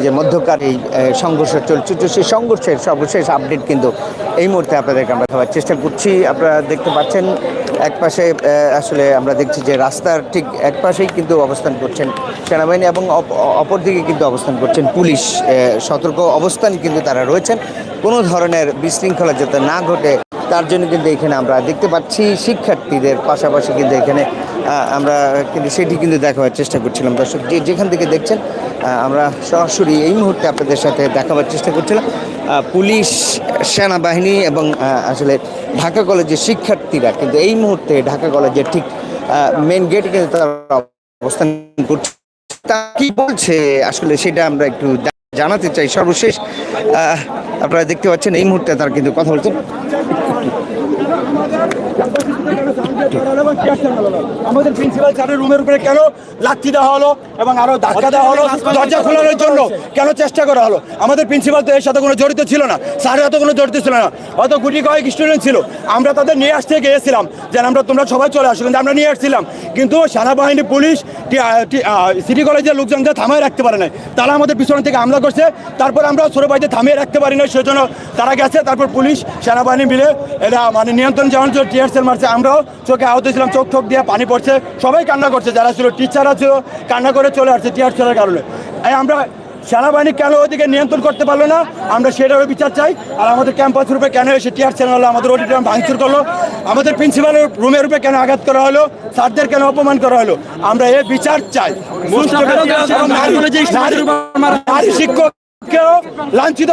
যে মধ্যকার এই সংঘর্ষ চলছে সেই সংঘর্ষের সর্বশেষ আপডেট কিন্তু এই মুহূর্তে আপনাদেরকে আমরা দেওয়ার চেষ্টা করছি। আপনারা দেখতে পাচ্ছেন, এক পাশে আসলে আমরা দেখছি যে রাস্তার ঠিক এক পাশেই কিন্তু অবস্থান করছেন সেনাবাহিনী এবং অপ- অপরদিকে কিন্তু অবস্থান করছেন পুলিশ। সতর্ক অবস্থান কিন্তু তারা রয়েছেন। কোনো ধরনের বিশৃঙ্খলা যাতে না ঘটে তার জন্য কিন্তু এখানে আমরা দেখতে পাচ্ছি শিক্ষার্থীদের পাশাপাশি কিন্তু এখানে আমরা কিন্তু সেটি কিন্তু দেখাবার চেষ্টা করছিলাম। দর্শক, যে যেখান থেকে দেখছেন আমরা সরাসরি এই মুহূর্তে আপনাদের সাথে দেখাবার চেষ্টা করছিলাম। পুলিশ, সেনাবাহিনী এবং আসলে ঢাকা কলেজের শিক্ষার্থীরা কিন্তু এই মুহূর্তে ঢাকা কলেজের ঠিক মেন গেটে কিন্তু তারা অবস্থান করছে। তা কি বলছে? আসলে সেটা আমরা একটু জানাতে চাই। সর্বশেষ আপনারা দেখতে পাচ্ছেন এই মুহূর্তে তারা কিন্তু কথা বলছেন 양반 আমাদের প্রিন্সিপাল স্যারের রুমের উপরে কেন লাথি দেওয়া হলো এবং আরও ধাক্কা দেওয়া হলো দরজা খোলানোর জন্য কেন চেষ্টা করা হলো? আমাদের প্রিন্সিপাল তো এর সাথে কোনো জড়িত ছিল না। স্যারের কোনো জড়িত ছিল না। অত গুটি কয়েক স্টুডেন্ট ছিল। আমরা তাদের নিয়ে আসতে গিয়েছিলাম। যে আমরা তোমরা সবাই চলে আসো কিন্তু আমরা নিয়ে আসছিলাম। কিন্তু সেনাবাহিনী পুলিশ সিটি কলেজের লোকজনকে থামায় রাখতে পারে না তারা আমাদের পিছন থেকে হামলা করছে। তারপর আমরা ছোটো বাড়িতে থামিয়ে রাখতে পারি না সেজন্য তারা গেছে। তারপর পুলিশ সেনাবাহিনী মিলে এরা মানে নিয়ন্ত্রণ যেমন টিয়ার সেল মারছে আমরাও চোখে আহত ছিলাম চোখ ঠোক দিয়ে পানি পড়ছে। সবাই কান্না করছে যারা ছিল টিচাররা ছিল কান্না করে চলে আসছে টিয়ার সেলের কারণে। আমরা সেনাবাহিনী কেন ওদিকে নিয়ন্ত্রণ করতে পারল না? আমরা সেটারও বিচার চাই। আর আমাদের ক্যাম্পাস রূপে কেন এসে টিয়ার সেল হলো? আমাদের অডিটোরিয়াম ভাঙচুর করল। আমাদের প্রিন্সিপালের রুমের রূপে কেন আঘাত করা হলো? স্যারদের কেন অপমান করা হলো? আমরা এ বিচার চাই। নারী শিক্ষককেও লাঞ্ছিত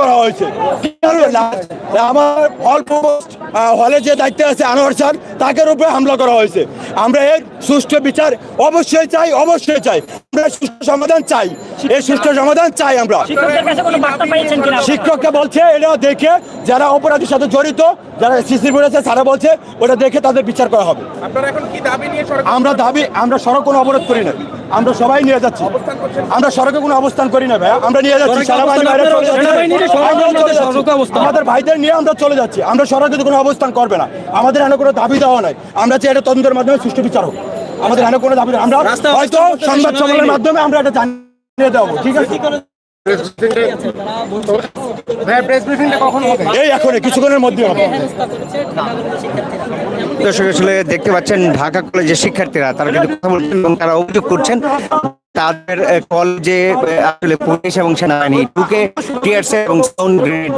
করা হয়েছে। আমার প্রভোস্ট হলে যে দায়িত্বে আছে আনোয়ার স্যার তাকে উপরে হামলা করা হয়েছে। আমরা এর সুষ্ঠু বিচার অবশ্যই চাই অবশ্যই চাই। আমরা সুষ্ঠু সমাধান চাই। এই সুষ্ঠু সমাধান চাই আমরা। শিক্ষকদের কাছে কোনো বার্তা পেয়েছেন কিনা? শিক্ষককে বলছে এটা দেখে যারা অপরাধীর সাথে জড়িত যারা সিসির বলেছে তারা বলছে ওটা দেখে তাদের বিচার করা হবে। আপনারা এখন কি দাবি নিয়ে সরকার আমরা দাবি আমরা সড়ক কোনো অবরোধ করি না। আমরা সবাই নিয়ে যাচ্ছি। আমরা সড়কে কোনো অবস্থান করি না ভাই আমরা নিয়ে যাচ্ছি। সেনাবাহিনী আমাদের ভাইদের নিয়ে আমরা চলে যাচ্ছি। আমরা সড়কে কোনো অবস্থান করবে না আমাদের এখানে কোনো দাবি দেওয়া নাই। আমরা চাই এটা তদন্তের মাধ্যমে সুষ্ঠু বিচার হোক। আমাদের এখানে কোনো দাবি নেই। আমরা হয়তো সংবাদ সম্মেলনের মাধ্যমে আমরা এটা জানিয়ে দেবো ঠিক আছে? প্রেস ব্রিফিংটা কখন হবে? এই এখন কিছুক্ষণের মধ্যে হবে। দর্শক আসলে দেখতে পাচ্ছেন ঢাকা কলেজের শিক্ষার্থীরা তারা কিন্তু কথা বলছেন এবং তারা অভিযোগ করছেন তাদের আহ, কলেজে আসলে পুলিশ এবং সেনাবাহিনী ঢুকে টিয়ার্স এবং সাউন্ড গ্রেনেড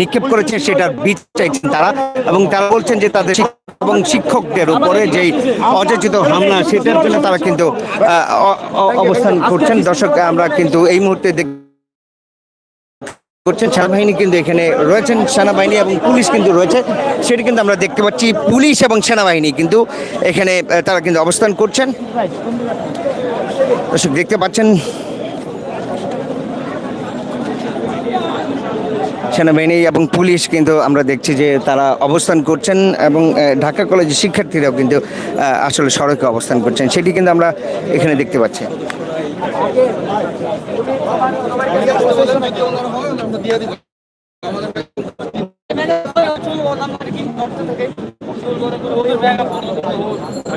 নিক্ষেপ করেছে সেটার বীজ চাইছেন তারা এবং তারা বলছেন যে তাদের এবং শিক্ষকদের উপরে যেই অযাচিত হামলা সেটার জন্য তারা কিন্তু অবস্থান করছেন। দর্শক আমরা কিন্তু এই মুহূর্তে দেখ করছেন। সেনাবাহিনী কিন্তু এখানে রয়েছেন সেনাবাহিনী এবং পুলিশ কিন্তু রয়েছে। সেটি কিন্তু আমরা দেখতে পাচ্ছি পুলিশ এবং সেনাবাহিনী কিন্তু এখানে তারা কিন্তু অবস্থান করছেন। দর্শক দেখতে পাচ্ছেন সেনাবাহিনী এবং পুলিশ কিন্তু আমরা দেখছি যে তারা অবস্থান করছেন এবং ঢাকা কলেজের শিক্ষার্থীরাও কিন্তু আসলে সড়কে অবস্থান করছেন। সেটি কিন্তু আমরা এখানে দেখতে পাচ্ছি।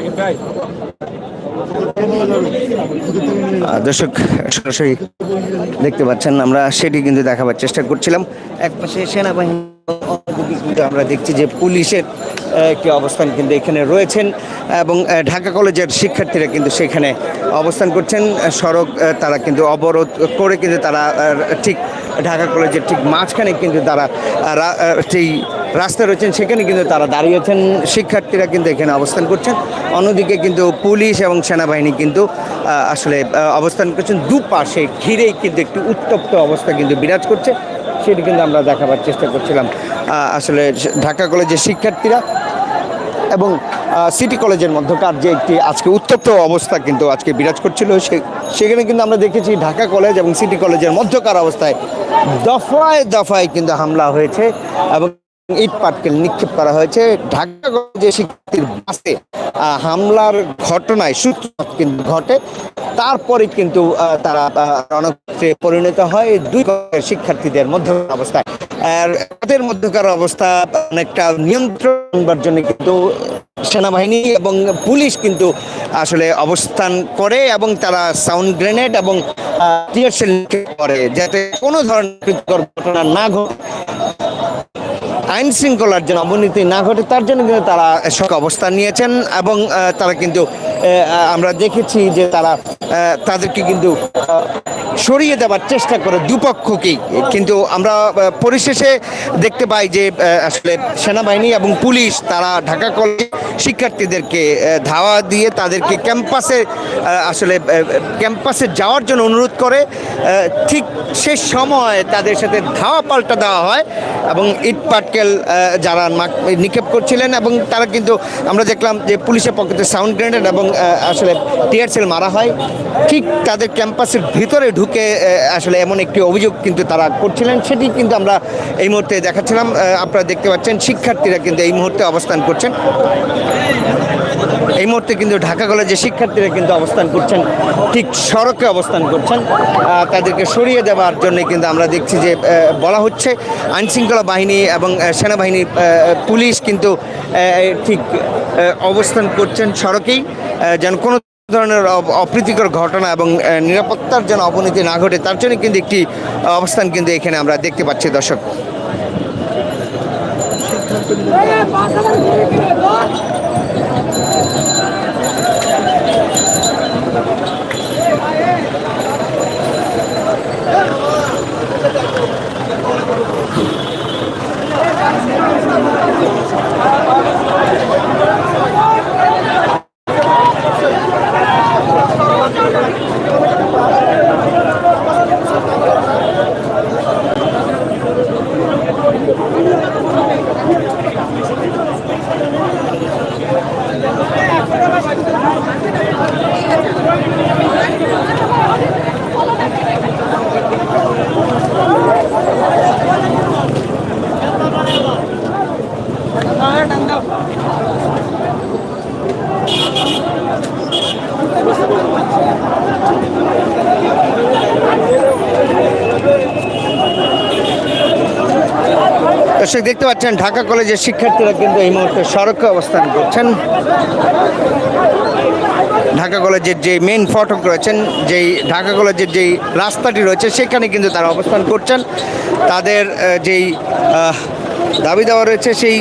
আহ, দর্শক, সরাসরি দেখতে পাচ্ছেন, আমরা সেটি কিন্তু দেখাবার চেষ্টা করছিলাম। এক পাশে সেনাবাহিনী, আমরা দেখছি যে পুলিশের একটি অবস্থান কিন্তু এখানে রয়েছেন এবং ঢাকা কলেজের শিক্ষার্থীরা কিন্তু সেখানে অবস্থান করছেন। সড়ক তারা কিন্তু অবরোধ করে কিন্তু তারা ঠিক ঢাকা কলেজের ঠিক মাঝখানে কিন্তু তারা সেই রাস্তায় রয়েছেন সেখানে কিন্তু তারা দাঁড়িয়েছেন শিক্ষার্থীরা কিন্তু এখানে অবস্থান করছেন। অন্যদিকে কিন্তু পুলিশ এবং সেনাবাহিনী কিন্তু আসলে অবস্থান করছেন। দুপাশে ঘিরেই কিন্তু একটি উত্তপ্ত অবস্থা কিন্তু বিরাজ করছে। সেটি কিন্তু আমরা দেখাবার চেষ্টা করছিলাম। আসলে ঢাকা কলেজের শিক্ষার্থীরা এবং সিটি কলেজের মধ্যকার যে একটি আজকে উত্তপ্ত অবস্থা কিন্তু আজকে বিরাজ করছিল, সে- সেখানে কিন্তু আমরা দেখেছি ঢাকা কলেজ এবং সিটি কলেজের মধ্যকার অবস্থায় দফায় দফায় কিন্তু হামলা হয়েছে এবং ইট পাটকেল নিক্ষেপ করা হয়েছে। ঢাকা যে শিক্ষার্থীর বাসে হামলার ঘটনায় সূত্রপাত কিন্তু ঘটে। তারপরে কিন্তু তারা রণক্ষেত্রে পরিণত হয়। দুই শিক্ষার্থীদের মধ্যে অবস্থায়। আর তাদের মধ্যকার অবস্থা অনেকটা নিয়ন্ত্রণ জন্য কিন্তু সেনাবাহিনী এবং পুলিশ কিন্তু আসলে অবস্থান করে এবং তারা সাউন্ড গ্রেনেড এবং করে। যাতে কোনো ধরনের ঘটনা না ঘটে। আইন শৃঙ্খলার যেন অবনতি না ঘটে, তার জন্য কিন্তু তারা সক অবস্থান নিয়েছেন এবং তারা কিন্তু আমরা দেখেছি যে তারা তাদেরকে কিন্তু সরিয়ে দেওয়ার চেষ্টা করে দুপক্ষকেই। কিন্তু আমরা পরিশেষে দেখতে পাই যে আসলে সেনাবাহিনী এবং পুলিশ তারা ঢাকা কলেজ শিক্ষার্থীদেরকে ধাওয়া দিয়ে তাদেরকে ক্যাম্পাসে আসলে ক্যাম্পাসে যাওয়ার জন্য অনুরোধ করে ঠিক শেষ সময় তাদের সাথে ধাওয়া পাল্টা দেওয়া হয় এবং ইট পাটকেল আহ, যারা নিক্ষেপ করছিলেন এবং তারা কিন্তু আমরা দেখলাম যে পুলিশের পক্ষে সাউন্ড গ্রেনেড এবং আসলে টিয়ার সেল মারা হয়। ঠিক তাদের ক্যাম্পাসের ভিতরে ঢুকে আসলে এমন একটি অভিযোগ কিন্তু তারা করছিলেন। সেটি কিন্তু আমরা এই মুহূর্তে দেখাচ্ছিলাম। আপনারা দেখতে পাচ্ছেন শিক্ষার্থীরা কিন্তু এই মুহূর্তে অবস্থান করছেন। এই মুহূর্তে কিন্তু ঢাকা কলেজের শিক্ষার্থীরা কিন্তু অবস্থান করছেন, ঠিক সড়কে অবস্থান করছেন। তাদেরকে সরিয়ে দেওয়ার জন্য কিন্তু আমরা দেখছি যে বলা হচ্ছে আইনশৃঙ্খলা বাহিনী এবং সেনাবাহিনী পুলিশ কিন্তু ঠিক অবস্থান করছেন সড়কেই। যেন কোনো ধরনের অপ্রীতিকর ঘটনা এবং নিরাপত্তার যেন অবনতি না ঘটে, তার জন্য কিন্তু একটি অবস্থান কিন্তু এখানে আমরা দেখতে পাচ্ছি দর্শক। দর্শক দেখতে পাচ্ছেন, ঢাকা কলেজের শিক্ষার্থীরা কিন্তু এই মুহূর্তে সড়কে অবস্থান করছেন। ঢাকা কলেজের যে মেন ফটক রয়েছেন, যেই ঢাকা কলেজের যেই রাস্তাটি রয়েছে, সেখানে কিন্তু তারা অবস্থান করছেন। তাদের যেই দাবি দেওয়া রয়েছে, সেই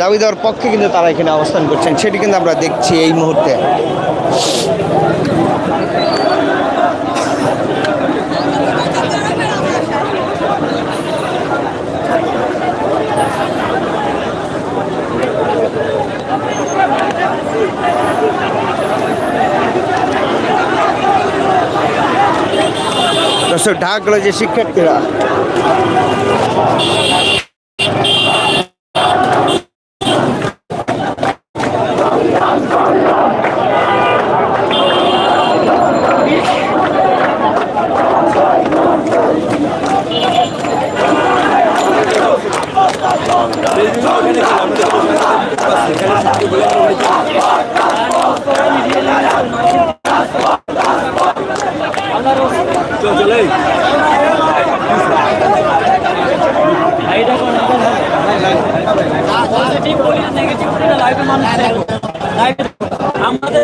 দাবি দেওয়ার পক্ষে কিন্তু তারা এখানে অবস্থান করছেন। সেটি কিন্তু আমরা দেখছি এই মুহূর্তে। দর্শক ঢাকা কলেজের শিক্ষার্থীরা। পজিটিভ বলি না নেগেটিভ বলি না লাইভে মানুষ দেখো লাইভে আমাদের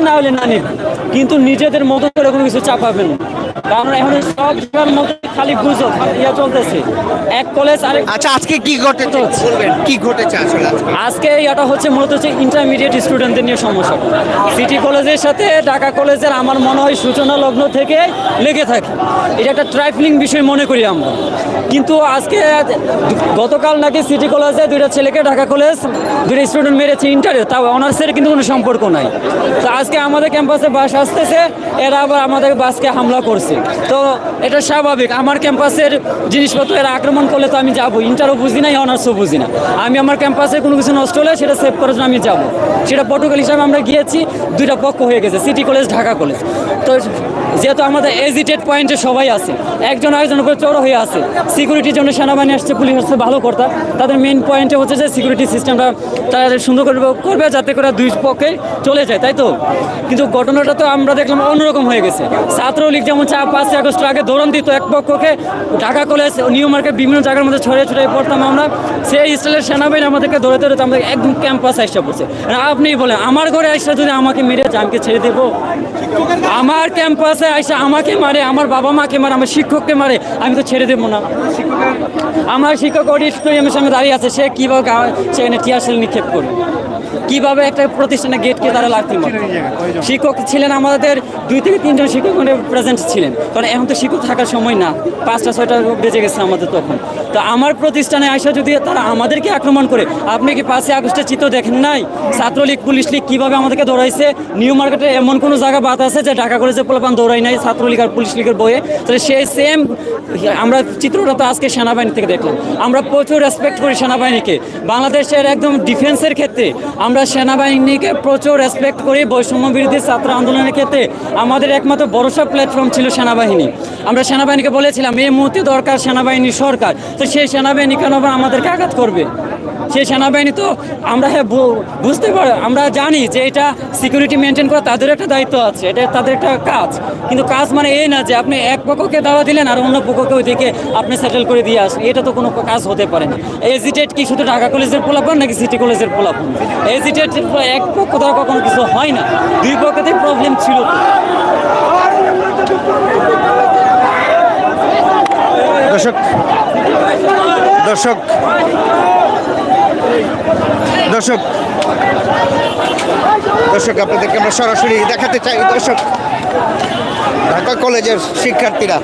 না হলে না নেবে কিন্তু নিজেদের মতো করে কোনো কিছু চাপাবেন কারণ এখন সব মধ্যে খালি গুজব ইয়া চলতেছে। এক কলেজ আরেক আচ্ছা আজকে কি ঘটেছে বলবেন কি ঘটেছে আসলে আজকে? এটা হচ্ছে মূলত হচ্ছে ইন্টারমিডিয়েট স্টুডেন্টদের নিয়ে সমস্যা। সিটি কলেজের সাথে ঢাকা কলেজের আমার মনে হয় সূচনা লগ্ন থেকে লেগে থাকে। এটা একটা ট্রাইফলিং বিষয় মনে করি আমরা। কিন্তু আজকে গতকাল নাকি সিটি কলেজে দুইটা ছেলেকে ঢাকা কলেজ দুইটা স্টুডেন্ট মেরেছে ইন্টারে তাও অনার্সের কিন্তু কোনো সম্পর্ক নাই। তো আজকে আমাদের ক্যাম্পাসে বাস আসতেছে এরা আবার আমাদের বাসকে হামলা করছে। তো এটা স্বাভাবিক। আমার ক্যাম্পাসের জিনিসপত্র এরা আক্রমণ করলে তো আমি যাব। ইন্টারও বুঝি না, অনার্সও বুঝি না। আমি আমার ক্যাম্পাসে কোনো কিছু নষ্ট হলে সেটা সেভ করার জন্য আমি যাব। সেটা পটুকাল হিসাবে আমরা গিয়েছি, দুইটা পক্ষ হয়ে গেছে সিটি কলেজ ঢাকা কলেজ তো যেহেতু আমাদের এজিটেড পয়েন্টে সবাই আছে। একজন আরেকজনের উপরে চড়ো হয়ে আছে। সিকিউরিটির জন্য সেনাবাহিনী আসছে, পুলিশ আসছে, ভালো করতা। তাদের মেন পয়েন্টে হচ্ছে যে সিকিউরিটি সিস্টেমটা তারা সুন্দর করে করবে যাতে করে দুই পক্ষে চলে যায়, তাই তো? কিন্তু ঘটনাটা তো আমরা দেখলাম অন্যরকম হয়ে গেছে। ছাত্রলীগ যেমন চা পাঁচই আগস্ট আগে দৌড়ান দিত এক পক্ষকে, ঢাকা কলেজ নিউ মার্কেট বিভিন্ন জায়গার মধ্যে ছড়িয়ে ছড়িয়ে পড়তাম আমরা। সেই স্টাইলের সেনাবাহিনী আমাদেরকে ধরে ধরে আমাদের একদম ক্যাম্পাস আসা পড়ছে। আপনি বলেন, আমার ঘরে আসা যদি আমাকে মেরে জানকে ছেড়ে দেবো? আমার ক্যাম্পাসে আসে আমাকে মারে, আমার বাবা মাকে মারে, আমার শিক্ষককে মারে, আমি তো ছেড়ে দেবো না। আমার শিক্ষক তুমি সঙ্গে দাঁড়িয়ে আছে, সে কীভাবে সেখানে টিয়ারশেল নিক্ষেপ করবে। কীভাবে একটা প্রতিষ্ঠানে গেটকে তারা লাগতে পারে শিক্ষক ছিলেন আমাদের দুই থেকে তিনজন শিক্ষক প্রেজেন্ট ছিলেন। কারণ এখন তো শিক্ষক থাকার সময় না, পাঁচটা, ছয়টা বেজে গেছে আমাদের তখন। তো আমার প্রতিষ্ঠানে আসা যদি তারা আমাদেরকে আক্রমণ করে, আপনি কি পাঁচই আগস্টের চিত্র দেখেন নাই? ছাত্রলীগ, পুলিশ লীগ কীভাবে আমাদেরকে দৌড়াইছে? নিউ মার্কেটে এমন কোনো জায়গা বাদ আছে যে ঢাকা কলেজে পোলাপান দৌড়াই নাই, ছাত্রলীগ আর পুলিশ লীগের বইয়ে? তাহলে সেই সেম আমরা চিত্রটা তো আজকে সেনাবাহিনী থেকে দেখলাম। আমরা প্রচুর রেসপেক্ট করি সেনাবাহিনীকে। বাংলাদেশের একদম ডিফেন্সের ক্ষেত্রে আমরা সেনাবাহিনীকে প্রচুর রেসপেক্ট করি, বৈষম্য বিরোধী ছাত্র আন্দোলনের ক্ষেত্রে। আমাদের একমাত্র ভরসা প্ল্যাটফর্ম ছিল সেনাবাহিনী। আমরা সেনাবাহিনীকে বলেছিলাম, এই মুহূর্তে দরকার সেনাবাহিনী সরকার। তো সেই সেনাবাহিনী কেন আমাদেরকে আঘাত করবে? সেই সেনাবাহিনী তো আমরা হ্যাঁ বুঝতে পারি আমরা জানি যে এটা সিকিউরিটি মেনটেন করা তাদের একটা দায়িত্ব আছে, এটা তাদের একটা কাজ। কিন্তু কাজ মানে এই না যে আপনি এক পক্ষকে দাওয়া দিলেন আর অন্য পক্ষকে ওইদিকে আপনি সেটেল করে দিয়ে আসেন এটা তো কোনো কাজ হতে পারে না। এজিটেড কি শুধু ঢাকা কলেজের পোলাপান নাকি সিটি কলেজের পোলাপান এজিটেড এক পক্ষ দ্বারা কখনো কিছু হয় না। দুই পক্ষতে প্রবলেম ছিল। দর্শক দর্শক দর্শক দর্শক আপনাদেরকে আমরা সরাসরি দেখাতে চাই। দর্শক, ঢাকা কলেজের শিক্ষার্থীরা,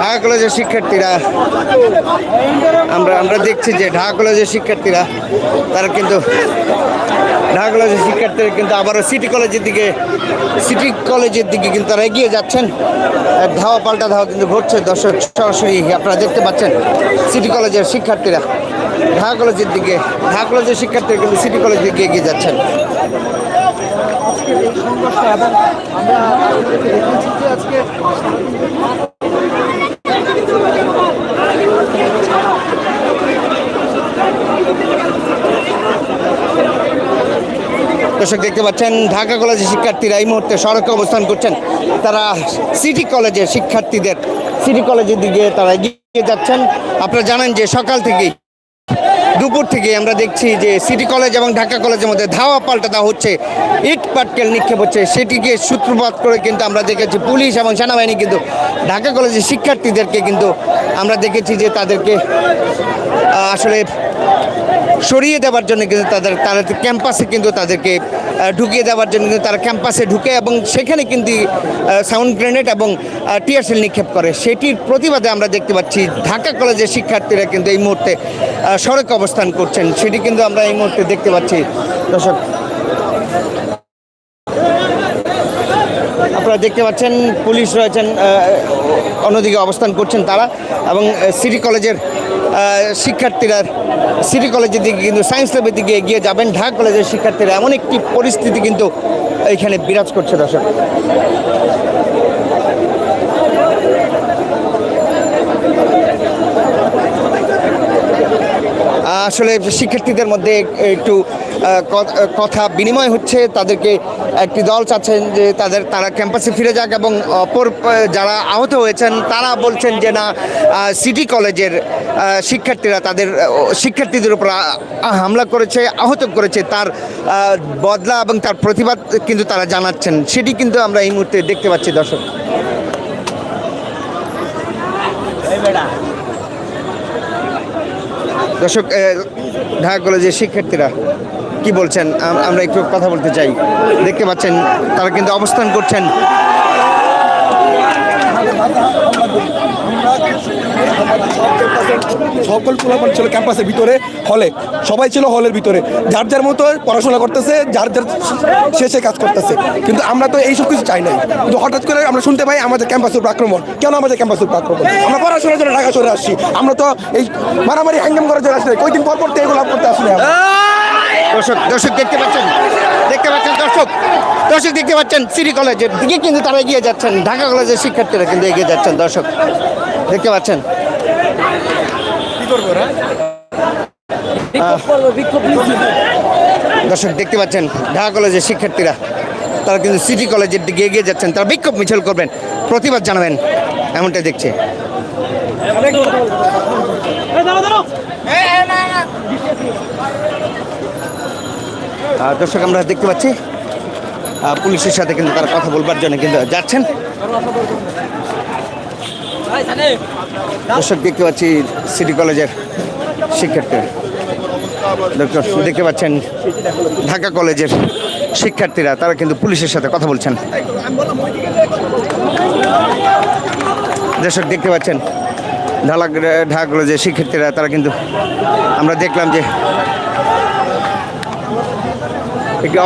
ঢাকা কলেজের শিক্ষার্থীরা, আমরা আমরা দেখছি যে ঢাকা কলেজের শিক্ষার্থীরা, তারা কিন্তু, ঢাকা কলেজের শিক্ষার্থীরা কিন্তু আবারও সিটি কলেজের দিকে, সিটি কলেজের দিকে কিন্তু তারা এগিয়ে যাচ্ছেন। ধাওয়া পাল্টা ধাওয়া কিন্তু ঘটছে। দর্শক, সরাসরি আপনারা দেখতে পাচ্ছেন সিটি কলেজের শিক্ষার্থীরা। ঢাকা কলেজের দিকে, ঢাকা কলেজের শিক্ষার্থীরা কিন্তু সিটি কলেজের দিকে এগিয়ে যাচ্ছেন। দর্শক, দেখতে পাচ্ছেন, ঢাকা কলেজের শিক্ষার্থীরা এই মুহূর্তে সড়কে অবস্থান করছেন। তারা সিটি কলেজের শিক্ষার্থীদের সিটি কলেজের দিকে তারা এগিয়ে যাচ্ছেন। আপনারা জানেন যে সকাল থেকেই দুপুর থেকে আমরা দেখছি যে সিটি কলেজ এবং ঢাকা কলেজের মধ্যে ধাওয়া পাল্টা দেওয়া হচ্ছে। ইট পাটকেল নিক্ষেপ হচ্ছে। সেটিকে সূত্রপাত করে কিন্তু আমরা দেখেছি পুলিশ এবং সেনাবাহিনী কিন্তু ঢাকা কলেজের শিক্ষার্থীদেরকে কিন্তু আমরা দেখেছি যে তাদেরকে আসলে সরিয়ে দেওয়ার জন্য কিন্তু তাদের তারা ক্যাম্পাসে কিন্তু তাদেরকে ঢুকিয়ে দেওয়ার জন্য কিন্তু তারা ক্যাম্পাসে ঢুকে এবং সেখানে কিন্তু সাউন্ড গ্রেনেড এবং টিয়ারশেল নিক্ষেপ করে। সেটির প্রতিবাদে আমরা দেখতে পাচ্ছি ঢাকা কলেজের শিক্ষার্থীরা কিন্তু এই মুহূর্তে সড়কে অবস্থান করছেন। সেটি কিন্তু আমরা এই মুহূর্তে দেখতে পাচ্ছি। দর্শক, আপনারা দেখতে পাচ্ছেন, পুলিশ রয়েছেন অন্যদিকে অবস্থান করছেন তারা এবং সিটি কলেজের শিক্ষার্থীরা সিটি কলেজের দিকে কিন্তু সায়েন্স ল্যাবের দিকে এগিয়ে যাবেন। ঢাকা কলেজের শিক্ষার্থীরা এমন একটি পরিস্থিতি কিন্তু এখানে বিরাজ করছে, দর্শক। আসলে শিক্ষার্থীদের মধ্যে একটু কথা বিনিময় হচ্ছে, তাদেরকে একটি দল চাচ্ছেন যে তাদের, তারা ক্যাম্পাসে ফিরে যাক এবং অপর যারা আহত হয়েছেন, তারা বলছেন যে না সিটি কলেজের শিক্ষার্থীরা তাদের শিক্ষার্থীদের উপর হামলা করেছে, আহত করেছে, তার বদলা এবং তার প্রতিবাদ কিন্তু তারা জানাচ্ছেন। সেটি কিন্তু আমরা এই মুহূর্তে দেখতে পাচ্ছি, দর্শক। দর্শক ঢাকা কলেজের শিক্ষার্থীরা। কি বলছেন? আমরা একটু কথা বলতে চাই। দেখতে পাচ্ছেন, তারা কিন্তু অবস্থান করছেন। সকল পোলাপান ছিল ক্যাম্পাসের ভিতরে, হলে। সবাই ছিল হলের ভিতরে। যার যার মতো পড়াশোনা করতেছে, যার যার শেষে কাজ করতেছে। কিন্তু আমরা তো এইসব কিছু চাই নাই। কিন্তু হঠাৎ করে আমরা শুনতে পাই আমাদের ক্যাম্পাসের উপর আক্রমণ। কেন আমাদের ক্যাম্পাসের উপর আক্রমণ? আমরা পড়াশোনার জন্য ঢাকা চলে আসছি। আমরা তো এই মারামারি হ্যাঙ্গাম করার জন্য আসছি না। কয়দিন পর পর তো এগুলো করতে আসি না। দর্শক দর্শক দেখতে পাচ্ছেন? দেখতে পাচ্ছেন দর্শক? দর্শক দেখতে পাচ্ছেন সিটি কলেজের দিকে কিন্তু তারা এগিয়ে যাচ্ছেন। ঢাকা কলেজের শিক্ষার্থীরা কিন্তু এগিয়ে যাচ্ছেন দর্শক। দেখতে পাচ্ছেন? দর্শক দেখতে পাচ্ছেন ঢাকা কলেজের শিক্ষার্থীরা তারা কিন্তু সিটি কলেজের দিকে এগিয়ে যাচ্ছেন। তারা বিক্ষোভ মিছিল করবেন প্রতিবাদ জানাবেন এমনটাই দেখছে। আহ, দর্শক, আমরা দেখতে পাচ্ছি পুলিশের সাথে কিন্তু তারা কথা বলবার জন্য কিন্তু যাচ্ছেন। দর্শক, দেখতে পাচ্ছি সিটি কলেজের শিক্ষার্থীরা দর্শক, দেখতে পাচ্ছেন ঢাকা কলেজের শিক্ষার্থীরা, তারা কিন্তু পুলিশের সাথে কথা বলছেন। দর্শক, দেখতে পাচ্ছেন ঢালা ঢাকা কলেজের শিক্ষার্থীরা, তারা কিন্তু আমরা দেখলাম যে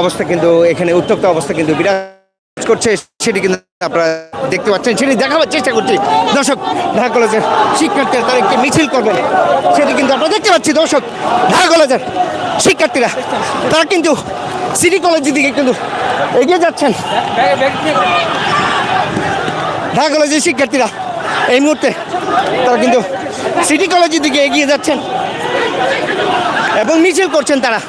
অবস্থা কিন্তু এখানে, উত্তপ্ত অবস্থা কিন্তু বিরাজ করছে। সেটি কিন্তু আপনারা দেখতে পাচ্ছেন। সেটি দেখাবার চেষ্টা করছি। দর্শক, ঢাকা কলেজের শিক্ষার্থীরা তারা একটি মিছিল করবেন। সেটি কিন্তু আপনারা দেখতে পাচ্ছি। দর্শক, ঢাকা কলেজের শিক্ষার্থীরা, তারা কিন্তু সিটি কলেজের দিকে কিন্তু এগিয়ে যাচ্ছেন। ঢাকা কলেজের শিক্ষার্থীরা, এই মুহূর্তে তারা কিন্তু সিটি কলেজের দিকে এগিয়ে যাচ্ছেন। এবং মিছিল করছেন তারা।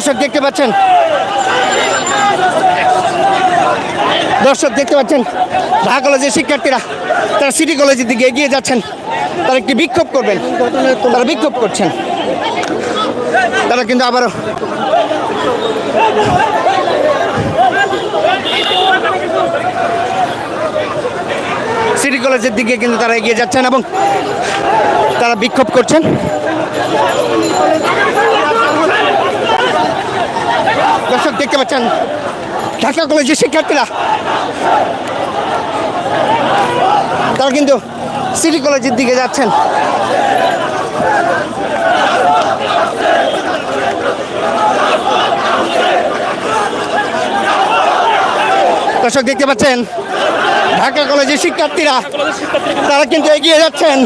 দর্শক দেখতে পাচ্ছেন? দর্শক দেখতে পাচ্ছেন? ঢাকা কলেজের শিক্ষার্থীরা তারা সিটি কলেজের দিকে এগিয়ে যাচ্ছেন। তারা একটি বিক্ষোভ করবেন। তারা বিক্ষোভ করছেন। তারা কিন্তু আবারও সিটি কলেজের দিকে কিন্তু তারা এগিয়ে যাচ্ছেন এবং তারা বিক্ষোভ করছেন দর্শক দেখতে পাচ্ছেন ঢাকা কলেজের শিক্ষার্থীরা। তারা কিন্তু সিটি কলেজের দিকে যাচ্ছেন। দর্শক দেখতে পাচ্ছেন, ঢাকা কলেজের শিক্ষার্থীরা, তারা কিন্তু এগিয়ে যাচ্ছেন।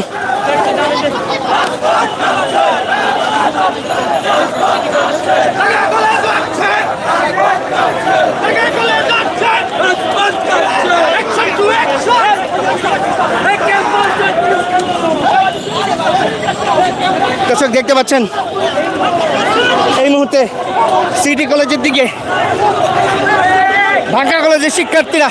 দর্শক দেখতে পাচ্ছেন? এই মুহূর্তে সিটি কলেজের দিকে ঢাকা কলেজের শিক্ষার্থীরা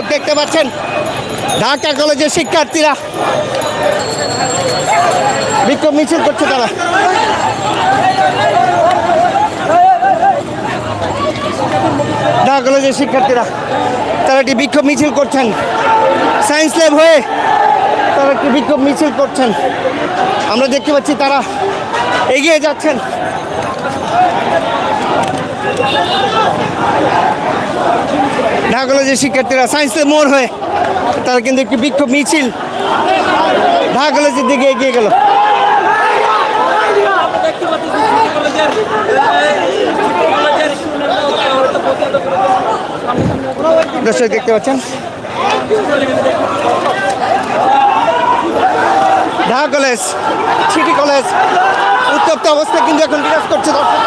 দর্শক দেখতে পাচ্ছেন ঢাকা কলেজের শিক্ষার্থীরা। বিক্ষোভ মিছিল করছে তারা। ঢাকা কলেজের শিক্ষার্থীরা, তারা একটি বিক্ষোভ মিছিল করছেন। সায়েন্স ল্যাব হয়ে তারা একটি বিক্ষোভ মিছিল করছেন। আমরা দেখতে পাচ্ছি তারা এগিয়ে যাচ্ছেন। ঢাকা কলেজের শিক্ষার্থীরা সায়েন্সের মোড় হয়ে তারা কিন্তু একটি বিক্ষোভ মিছিল ঢাকা কলেজের দিকে এগিয়ে গেল। দর্শক দেখতে পাচ্ছেন। ঢাকা কলেজ, সিটি কলেজ, উত্তপ্ত অবস্থা কিন্তু এখন বিরাজ করছে দর্শক।